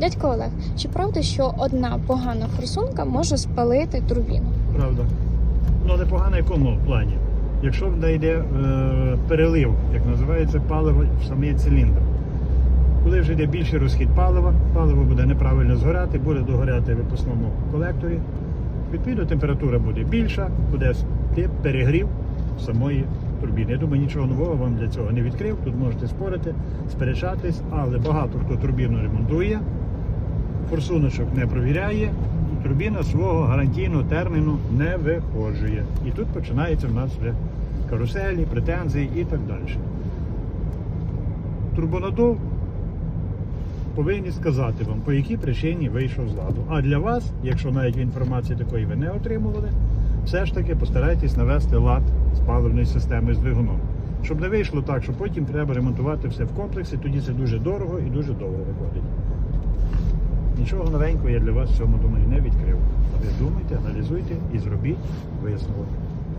Дядько Олег, чи правда, що одна погана форсунка може спалити турбіну? Правда. Ну, непогано в якому плані. Якщо в неї йде е, перелив, як називається, паливо в самий циліндр. Коли вже йде більший розхід палива, паливо буде неправильно згорати, буде догоряти в випускному колекторі. Відповідно, температура буде більша, буде перегрів самої турбіни. Я думаю, нічого нового вам для цього не відкрив. Тут можете спорити, сперечатись, але багато хто турбіну ремонтує, форсуночок не провіряє, турбіна свого гарантійного терміну не виходжує. І тут починається в нас вже каруселі, претензії і так далі. Турбонадув повинні сказати вам, по якій причині вийшов з ладу. А для вас, якщо навіть інформації такої ви не отримували, все ж таки постарайтесь навести лад з паливної системи з двигуном. Щоб не вийшло так, що потім треба ремонтувати все в комплексі, тоді це дуже дорого і дуже довго виходить. Нічого новенького я для вас в цьому думаю не відкрив. Ви думайте, аналізуйте і зробіть висновок.